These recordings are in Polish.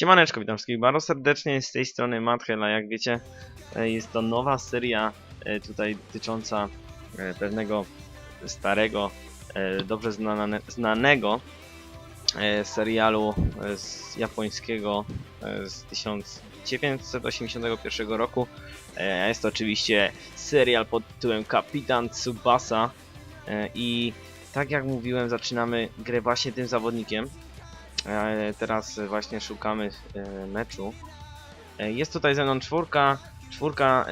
Siemaneczko, witam wszystkich bardzo serdecznie, z tej strony Mathela, jak wiecie e, jest to nowa seria e, tutaj dotycząca e, pewnego starego, dobrze znane, znanego serialu z japońskiego z 1981 roku. Jest to oczywiście serial pod tytułem Kapitan Tsubasa i tak jak mówiłem zaczynamy grę właśnie tym zawodnikiem. E, Teraz właśnie szukamy e, meczu. E, Jest tutaj ze mną czwórka, czwórka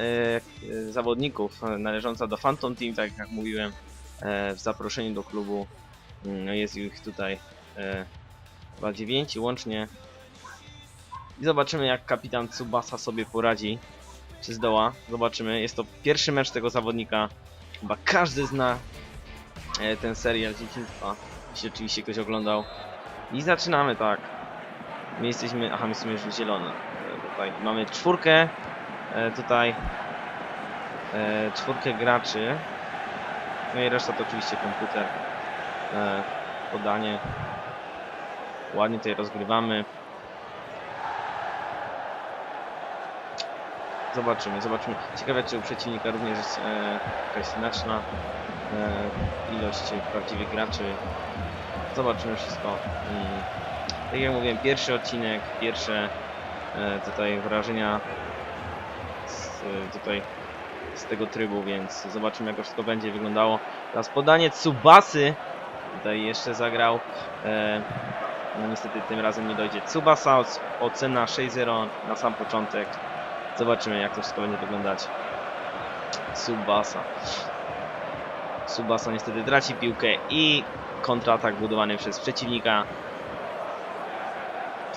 zawodników należąca do Phantom Team, tak jak mówiłem w zaproszeniu do klubu. Mm, No jest ich tutaj chyba dziewięciu łącznie. I zobaczymy jak kapitan Tsubasa sobie poradzi. Czy zdoła? Zobaczymy. Jest to pierwszy mecz tego zawodnika. Chyba każdy zna ten serial dzieciństwa. Jeśli oczywiście ktoś oglądał. I zaczynamy tak. My jesteśmy. Aha, my jesteśmy już zielone. E, Tutaj mamy czwórkę. E, tutaj e, czwórkę graczy. No i reszta to oczywiście komputer. Podanie. Ładnie tutaj rozgrywamy. Zobaczymy, zobaczymy. Ciekawe czy u przeciwnika również jest jakaś znaczna ilość prawdziwych graczy. Zobaczymy wszystko. Mm. Tak jak mówiłem, pierwszy odcinek, pierwsze e, tutaj wrażenia z, e, tutaj z tego trybu, więc zobaczymy jak to wszystko będzie wyglądało. Teraz podanie Tsubasy. Tutaj jeszcze zagrał. E, no niestety tym razem nie dojdzie. Tsubasa, oc- ocena 6-0 na sam początek. Zobaczymy jak to wszystko będzie wyglądać. Tsubasa. Tsubasa niestety traci piłkę i kontratak budowany przez przeciwnika.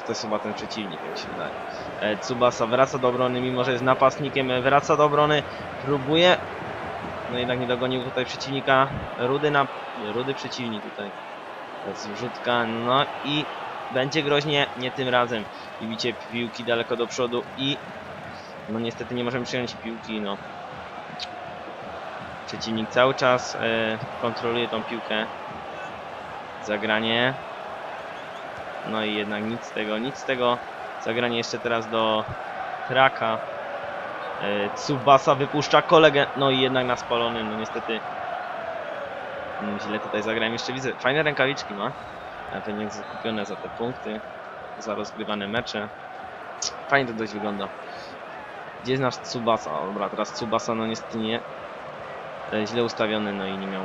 To jest chyba ten przeciwnik, jak się wydaje. E, Tsubasa wraca do obrony, mimo że jest napastnikiem, e, wraca do obrony, próbuje. No jednak nie dogonił tutaj przeciwnika. Rudy na... Rudy przeciwnik tutaj. Wrzutka, no i będzie groźnie, nie tym razem. I bicie piłki daleko do przodu i... No niestety nie możemy przyjąć piłki, no. Przeciwnik cały czas e, kontroluje tą piłkę. Zagranie. No i jednak nic z tego, nic z tego. Zagranie jeszcze teraz do Traka. E, Tsubasa wypuszcza kolegę. No i jednak na spalony, no niestety. mm, Źle tutaj zagrałem. Jeszcze widzę, fajne rękawiczki ma. Pewnie zakupione za te punkty. Za rozgrywane mecze. Fajnie to dość wygląda. Gdzie jest nasz Tsubasa? Dobra, teraz Tsubasa no niestety nie. E, Źle ustawiony, no i nie miał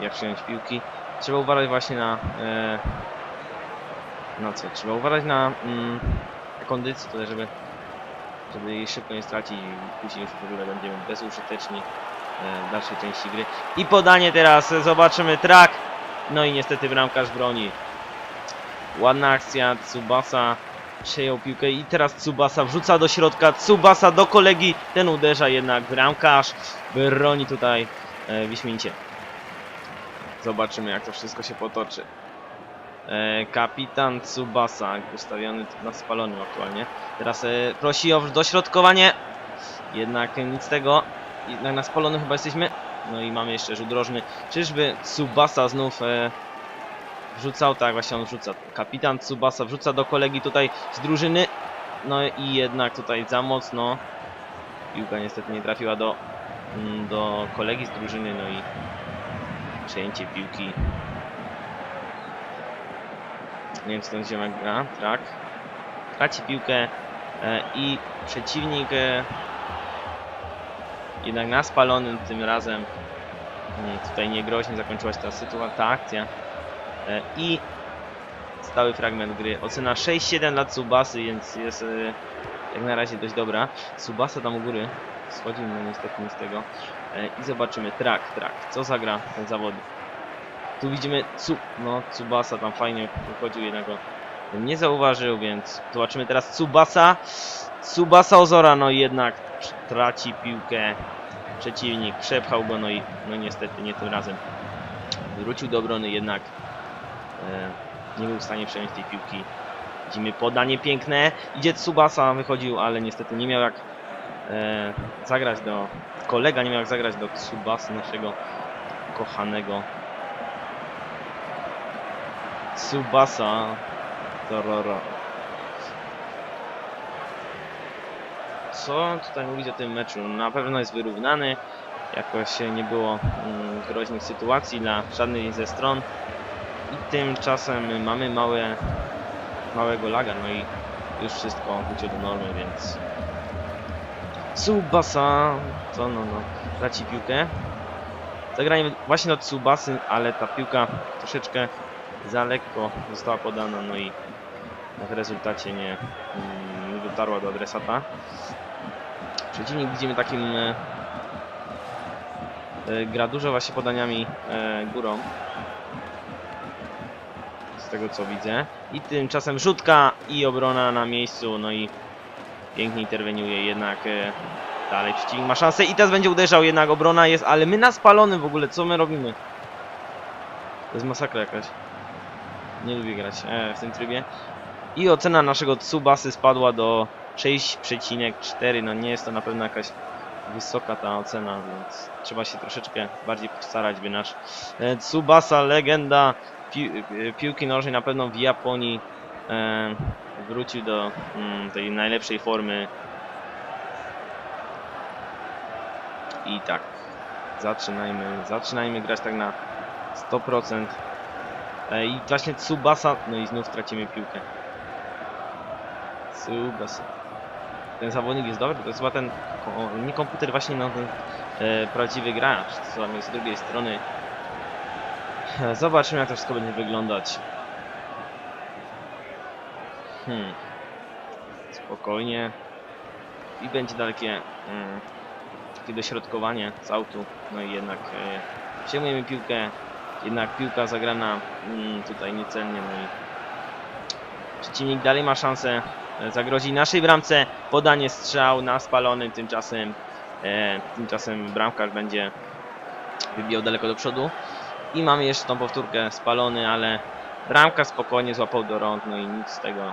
jak przyjąć piłki. Trzeba uważać właśnie na... E, na co? Trzeba uważać na mm, kondycji tutaj, żeby, żeby jej szybko nie stracić i później już w ogóle będziemy bezużyteczni e, w dalszej części gry. I podanie teraz, zobaczymy, trak! No i niestety bramkarz broni. Ładna akcja, Tsubasa przejął piłkę i teraz Tsubasa wrzuca do środka, Tsubasa do kolegi, ten uderza jednak bramkarz, broni tutaj e. Zobaczymy jak to wszystko się potoczy. E, kapitan Tsubasa ustawiony na spalonym aktualnie. Teraz e, prosi o dośrodkowanie. Jednak nic z tego. Jednak na spalonym chyba jesteśmy. No i mamy jeszcze rzut. Czyżby Tsubasa znów e, wrzucał? Tak, właśnie on wrzuca. Kapitan Tsubasa wrzuca do kolegi tutaj z drużyny. No i jednak tutaj za mocno. Piłka niestety nie trafiła do, mm, do kolegi z drużyny. No i przejęcie piłki. Nie wiem, czy ten ziomek gra. Trak. Traci piłkę e, i przeciwnik e, jednak na spalonym tym razem mm, tutaj niegroźnie zakończyła się ta sytuacja, ta akcja. E, I stały fragment gry. Ocena 6-7 dla Tsubasy, więc jest e, jak na razie dość dobra. Tsubasa tam u góry schodził, no niestety nie z tego. E, I zobaczymy. Trak, trak. Co zagra ten zawodnik? Tu widzimy Tsu, no Tsubasa tam fajnie wychodził, jednak go nie zauważył, więc zobaczymy teraz Tsubasa. Tsubasa Ozora, no jednak traci piłkę przeciwnik, przepchał go, no i no niestety nie tym razem. Wrócił do obrony, jednak nie był w stanie przejąć tej piłki. Widzimy podanie piękne, idzie Tsubasa, wychodził, ale niestety nie miał jak e, zagrać do, kolega nie miał jak zagrać do Tsubasy, naszego kochanego Tsubasa Tororo. co tutaj mówić o tym meczu? Na pewno jest wyrównany. Jakoś nie było mm, groźnych sytuacji dla żadnej ze stron. I tymczasem mamy małe, małego laga, no i już wszystko wróciło do normy, więc... Tsubasa, co no no, traci piłkę. Zagranie właśnie do Tsubasy, ale ta piłka troszeczkę za lekko została podana, no i w rezultacie nie, nie dotarła do adresata. Przeciwnik widzimy takim e, e, gra dużo właśnie podaniami e, górą. Z tego co widzę. I tymczasem rzutka i obrona na miejscu, no i pięknie interweniuje jednak e, dalej przeciwnik ma szansę i teraz będzie uderzał, jednak obrona jest, ale my na spalony w ogóle, co my robimy? To jest masakra jakaś. Nie lubię grać e, w tym trybie. I ocena naszego Tsubasy spadła do 6,4. No nie jest to na pewno jakaś wysoka ta ocena, więc trzeba się troszeczkę bardziej postarać, by nasz e, Tsubasa, legenda pi e, piłki nożnej na pewno w Japonii e, wrócił do mm, tej najlepszej formy. I tak, zaczynajmy, zaczynajmy grać tak na 100%. E, I właśnie Tsubasa, no i znów tracimy piłkę. Tsubasa. Ten zawodnik jest dobry, to jest chyba ten, nie komputer właśnie, no ten e, prawdziwy gracz, co z drugiej strony. Zobaczymy jak to wszystko będzie wyglądać. Hmm. Spokojnie. I będzie dalekie mm, takie dośrodkowanie z autu. No i jednak e, przyjmujemy piłkę. Jednak piłka zagrana mm, tutaj niecelnie. No i przeciwnik dalej ma szansę e, zagrozić naszej bramce. Podanie strzał na spalony. Tymczasem, e, tymczasem bramkarz będzie wybijał daleko do przodu. I mamy jeszcze tą powtórkę spalony, ale bramka spokojnie złapał do rąk. No i nic z tego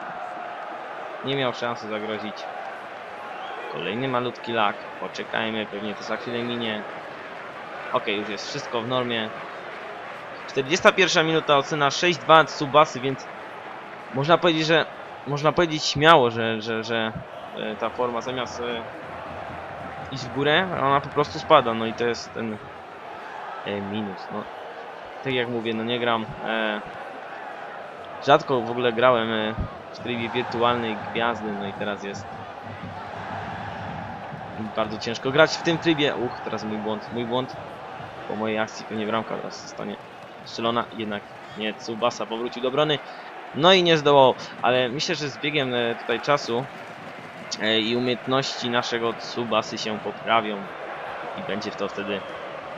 nie miał szansy zagrozić. Kolejny malutki lak. Poczekajmy, pewnie to za chwilę minie. Ok, już jest wszystko w normie. 41 minuta, ocena 6-2 Tsubasy, więc można powiedzieć, że można powiedzieć śmiało, że, że, że e, ta forma zamiast e, iść w górę, ona po prostu spada. No i to jest ten e, minus. No, tak jak mówię, no nie gram. E, rzadko w ogóle grałem e, w trybie wirtualnej gwiazdy, no i teraz jest bardzo ciężko grać w tym trybie. Uch, teraz mój błąd, mój błąd. Po mojej akcji pewnie bramka teraz zostanie strzelona, jednak nie, Tsubasa powrócił do obrony. No i nie zdołał, ale myślę, że z biegiem e, tutaj czasu e, i umiejętności naszego Tsubasy się poprawią i będzie w to wtedy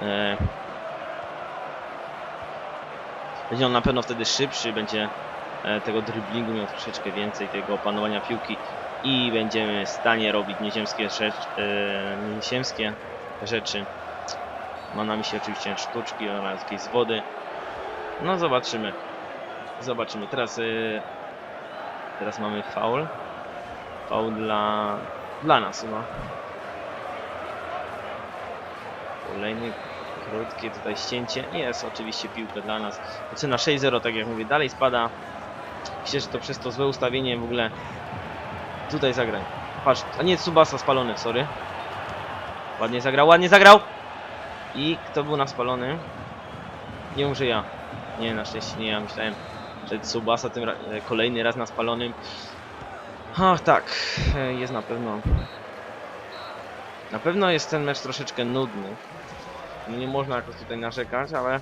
e, będzie on na pewno wtedy szybszy, będzie e, tego driblingu miał troszeczkę więcej, tego opanowania piłki i będziemy w stanie robić nieziemskie, rzecz, e, nieziemskie rzeczy. Mam na myśli oczywiście sztuczki oraz jakieś z wody. No zobaczymy. Zobaczymy. Teraz y, teraz mamy faul. Faul dla dla nas chyba. Kolejny krótkie tutaj ścięcie. Jest oczywiście piłka dla nas. Ocena 6-0, tak jak mówię, dalej spada. Myślę, że to przez to złe ustawienie w ogóle tutaj zagraj. Patrz, a nie Tsubasa spalony, sorry. Ładnie zagrał, ładnie zagrał. I kto był na spalony? Nie może ja. Nie, na szczęście nie ja. Myślałem, że Tsubasa tym ra e, kolejny raz na spalonym. Ach tak, e, jest na pewno. Na pewno jest ten mecz troszeczkę nudny. No Nie można jakoś tutaj narzekać, ale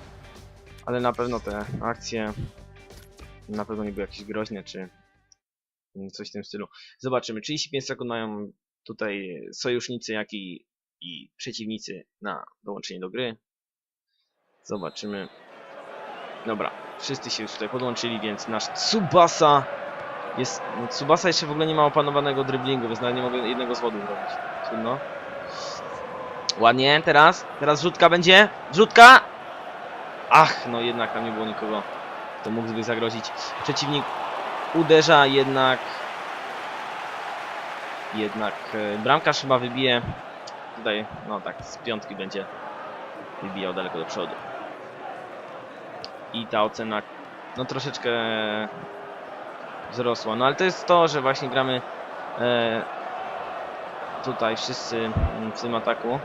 ale na pewno te akcje na pewno nie były jakieś groźne, czy coś w tym stylu. Zobaczymy. 35 sekund mają tutaj sojusznicy, jak i, i przeciwnicy na dołączenie do gry. Zobaczymy. Dobra, wszyscy się już tutaj podłączyli, więc nasz Tsubasa jest... No, Tsubasa jeszcze w ogóle nie ma opanowanego driblingu, więc nawet nie mogę jednego zwodu zrobić. Trudno. Ładnie, teraz. Teraz rzutka będzie. Rzutka! Ach, no jednak tam nie było nikogo, kto mógłby zagrozić. Przeciwnik uderza, jednak... Jednak e, bramkarz chyba wybije tutaj, no tak, z piątki będzie wybijał daleko do przodu. I ta ocena, no troszeczkę wzrosła. No ale to jest to, że właśnie gramy e, tutaj wszyscy mm, w tym ataku.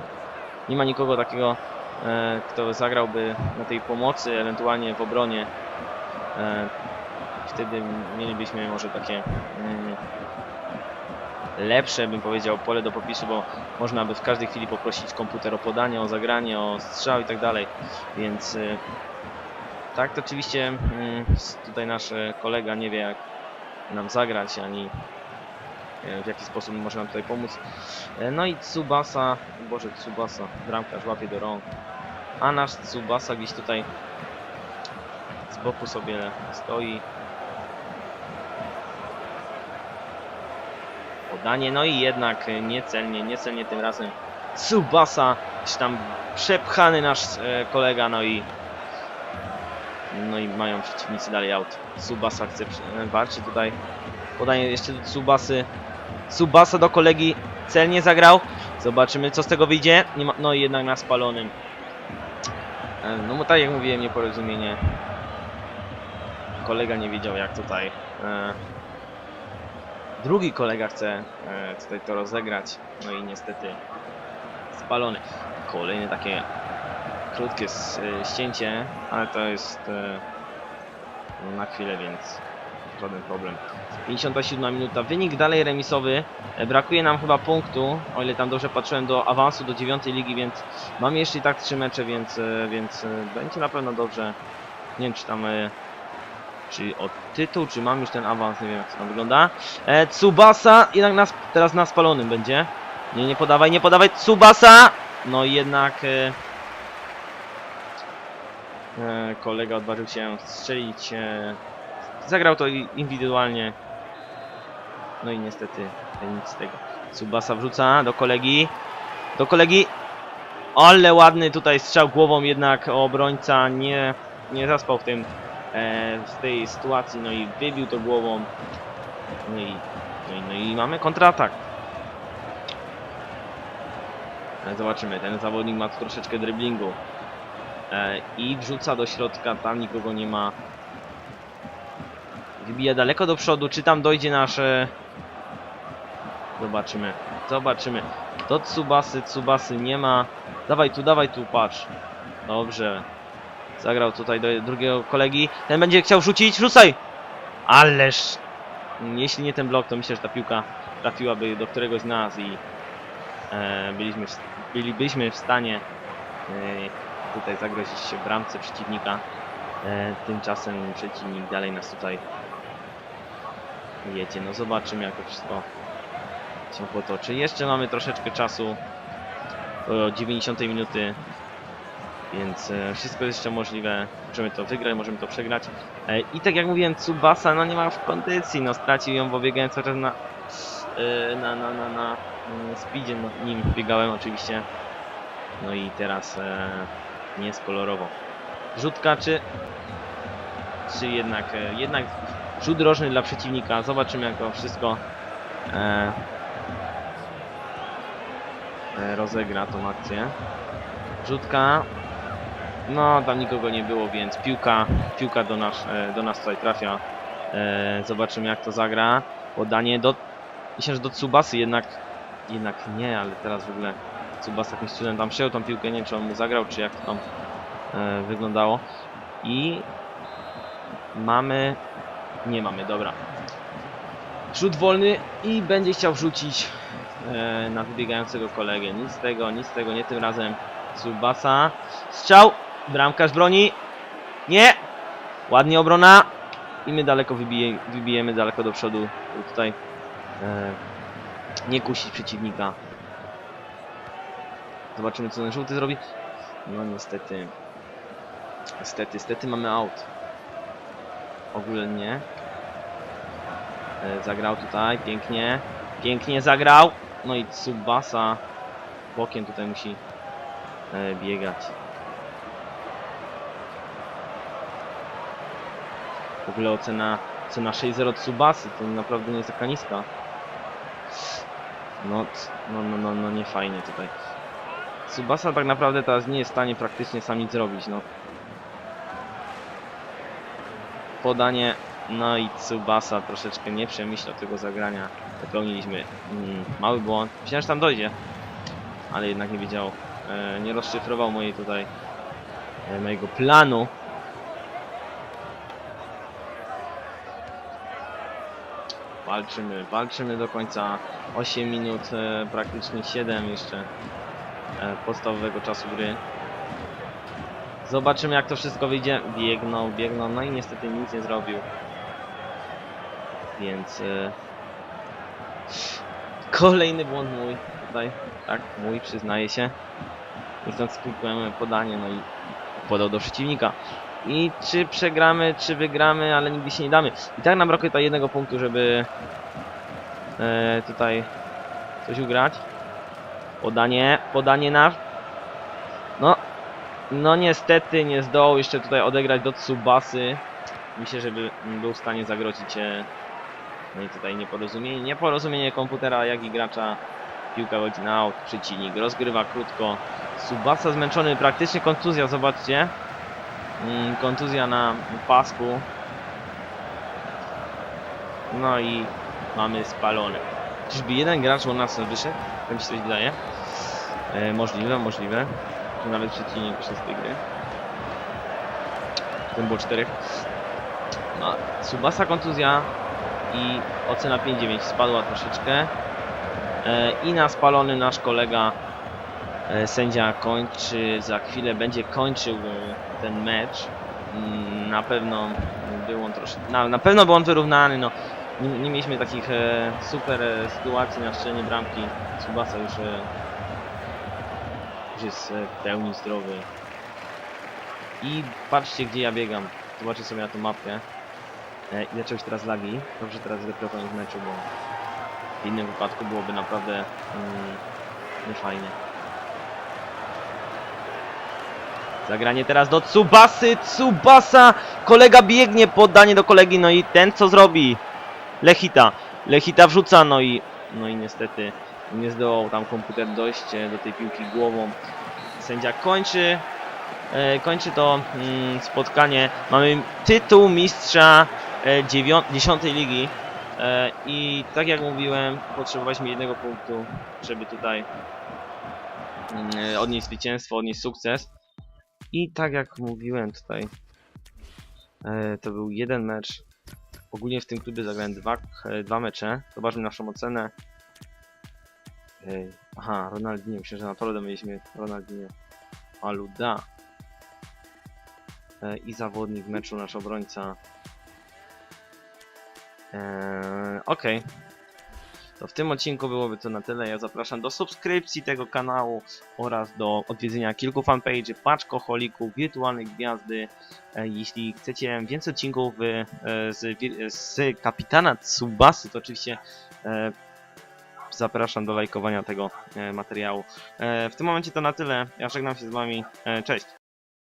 Nie ma nikogo takiego, e, kto zagrałby na tej pomocy, ewentualnie w obronie. E, wtedy mielibyśmy może takie mm, lepsze, bym powiedział, pole do popisu, bo można by w każdej chwili poprosić komputer o podanie, o zagranie, o strzał i tak dalej. Więc y, tak, to oczywiście mm, tutaj nasz e, kolega nie wie jak nam zagrać, ani e, w jaki sposób może nam tutaj pomóc. E, No i Tsubasa, Boże Tsubasa, bramkarz łapie do rąk. A nasz Tsubasa gdzieś tutaj z boku sobie stoi. Podanie, no i jednak e, niecelnie, niecelnie tym razem Tsubasa, gdzieś tam przepchany nasz e, kolega, no i no i mają przeciwnicy dalej out. Tsubasa chce e, walczyć tutaj. Podanie jeszcze do Tsubasy. Tsubasa do kolegi celnie zagrał. Zobaczymy co z tego wyjdzie. No i jednak na spalonym. E, No bo tak jak mówiłem, nieporozumienie. Kolega nie wiedział jak tutaj. E, drugi kolega chce e, tutaj to rozegrać. No i niestety spalony. Kolejne takie krótkie ścięcie, ale to jest na chwilę, więc żaden problem. 57 minuta, wynik dalej remisowy. E, Brakuje nam chyba punktu, o ile tam dobrze patrzyłem, do awansu do 9 ligi, więc mamy jeszcze i tak 3 mecze, więc, e, więc e, będzie na pewno dobrze. Nie wiem, czy tam czy o tytuł, czy mam już ten awans, nie wiem jak to tam wygląda. E, Tsubasa jednak nas, teraz na spalonym będzie. Nie, nie podawaj, nie podawaj, Tsubasa! No jednak e, kolega odważył się strzelić. Zagrał to indywidualnie. No i niestety nic z tego. Tsubasa wrzuca do kolegi. Do kolegi. Ale ładny tutaj strzał głową, jednak obrońca nie, nie zaspał w tym e, w tej sytuacji, no i wybił to głową. No i, no i, no i mamy kontratak. E, Zobaczymy, ten zawodnik ma tu troszeczkę driblingu. E, I wrzuca do środka, tam nikogo nie ma. Wybija daleko do przodu, czy tam dojdzie nasze... Zobaczymy, zobaczymy. Do Tsubasy, Tsubasy nie ma. Dawaj tu, dawaj tu, patrz. Dobrze. Zagrał tutaj do drugiego kolegi. Ten będzie chciał rzucić, rzucaj! Ależ... Jeśli nie ten blok, to myślę, że ta piłka trafiłaby do któregoś z nas i e, byliśmy, w, bylibyśmy w stanie e, tutaj zagrozić się bramce przeciwnika. E, tymczasem przeciwnik dalej nas tutaj jedzie. No zobaczymy jak to wszystko się potoczy. Jeszcze mamy troszeczkę czasu do 90 minuty, więc e, wszystko jest jeszcze możliwe. Możemy to wygrać, możemy to przegrać. E, I tak jak mówiłem, Tsubasa no nie ma w kondycji, no stracił ją, bo biegałem cały czas na, e, na, na, na, na mm, speedzie, no, nim biegałem oczywiście. No i teraz e, nie jest kolorowo. Rzutka czy, czy jednak, e, jednak rzut rożny dla przeciwnika. Zobaczymy jak to wszystko e, e, rozegra tą akcję. Rzutka. No, tam nikogo nie było, więc piłka, piłka do nas, e, do nas tutaj trafia. E, zobaczymy jak to zagra. Podanie do, myślę, że do Tsubasy jednak, jednak nie, ale teraz w ogóle Tsubasa jakimś cudem tam przejął tą piłkę, nie wiem czy on mu zagrał, czy jak to tam e, wyglądało. I mamy, nie mamy, dobra. Rzut wolny i będzie chciał wrzucić e, na wybiegającego kolegę. Nic z tego, nic z tego, nie tym razem. Tsubasa. Strzał. Bramkarz broni. Nie. Ładnie obrona. I my daleko wybije, wybijemy daleko do przodu. Tutaj e, nie kusić przeciwnika. Zobaczymy co ten żółty zrobi. No niestety. Niestety, niestety mamy out. Ogólnie. E, zagrał tutaj, pięknie. Pięknie zagrał. No i Tsubasa bokiem tutaj musi e, biegać. W ogóle ocena, ocena 6-0 Tsubasy to naprawdę nie jest taka niska. No, no, no, no, no nie fajnie tutaj. Tsubasa tak naprawdę teraz nie jest w stanie praktycznie sam nic zrobić, no. Podanie, No i Tsubasa troszeczkę nie przemyślał tego zagrania. Popełniliśmy mm, mały błąd. Myślałem, że tam dojdzie, ale jednak nie wiedział, e, nie rozszyfrował mojej tutaj e, mojego planu. Walczymy, walczymy do końca 8 minut, e, praktycznie 7 jeszcze e, podstawowego czasu gry. Zobaczymy jak to wszystko wyjdzie. Biegną, biegną, no i niestety nic nie zrobił. Więc e, kolejny błąd mój tutaj, tak, mój przyznaję się. Niechcąc klikłem podanie, no i podał do przeciwnika. I czy przegramy, czy wygramy, ale nigdy się nie damy. I tak nam brakuje tutaj jednego punktu, żeby e, tutaj coś ugrać. Podanie, podanie na... No, no niestety nie zdołał jeszcze tutaj odegrać do Tsubasy. Myślę, żeby był w stanie zagrozić no i tutaj nieporozumienie. Nieporozumienie komputera, jak i gracza. Piłka chodzi na aut, przeciwnik rozgrywa krótko. Tsubasa zmęczony, praktycznie kontuzja, zobaczcie. Mm, kontuzja na pasku. No i mamy spalone. Czyżby jeden gracz u nas wyszedł? Tak mi się coś wydaje. E, możliwe, możliwe. Że nawet przeciwnik wyszedł z tej gry. Tym było czterech. No, Subasa kontuzja i ocena 5-9 spadła troszeczkę. E, I na spalony nasz kolega e, sędzia kończy, za chwilę będzie kończył e, ten mecz. Mm, Na pewno był on troszkę, na, na pewno był on wyrównany, no. Nie, nie mieliśmy takich super sytuacji na strzelenie bramki. Subasa już, już jest e, w pełni zdrowy. I patrzcie gdzie ja biegam. Zobaczcie sobie na tą mapkę. E, I zaczęły się teraz lagi. Dobrze teraz dopiero koniec meczu, bo w innym wypadku byłoby naprawdę mm, niefajnie. Zagranie teraz do Tsubasy, Tsubasa! Kolega biegnie, poddanie do kolegi, no i ten co zrobi? Lechita. Lechita wrzuca, no i, no i niestety nie zdołał tam komputer dojść e, do tej piłki głową. Sędzia kończy, e, kończy to mm, spotkanie. Mamy tytuł mistrza e, dziewią- 10 ligi. E, I tak jak mówiłem, potrzebowaliśmy jednego punktu, żeby tutaj mm, odnieść zwycięstwo, odnieść sukces. I tak jak mówiłem tutaj, to był jeden mecz. Ogólnie w tym klubie zagrałem dwa, dwa mecze. Zobaczmy naszą ocenę. E, Aha, Ronaldinho. Myślę, że naprawdę mieliśmy Ronaldinho. Aluda. E, I zawodnik meczu, nasz obrońca. Eee, Okej. To w tym odcinku byłoby to na tyle. Ja zapraszam do subskrypcji tego kanału oraz do odwiedzenia kilku fanpage'y, paczkoholików, wirtualnej gwiazdy. E, Jeśli chcecie więcej odcinków e, z, z kapitana Tsubasy, to oczywiście e, zapraszam do lajkowania tego e, materiału. E, W tym momencie to na tyle. Ja żegnam się z wami. E, Cześć!